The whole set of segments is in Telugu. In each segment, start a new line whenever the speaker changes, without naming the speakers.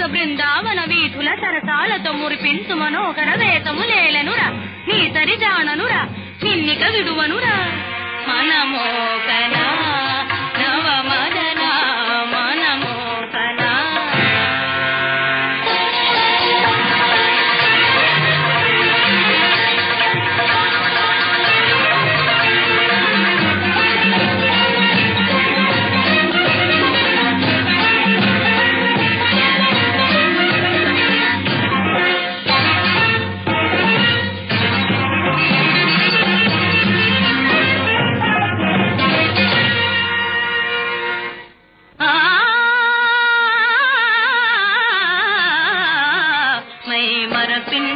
నిజ బృందావన వీధుల సరసాలతో మురిపించు మనోహర వేతము లేలనురా నీ సరిజాననురా నిన్నిక విడువనురా మనమోకనా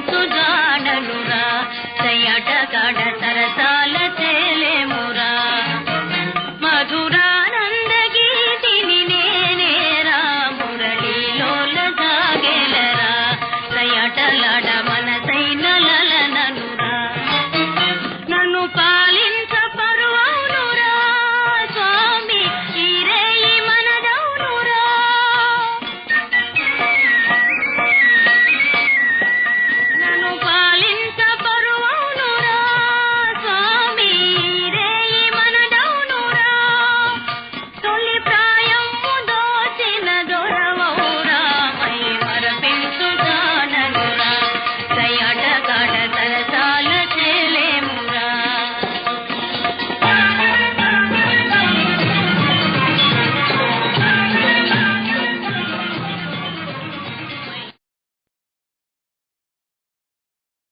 సుజానలురా సయట కడ సరసాల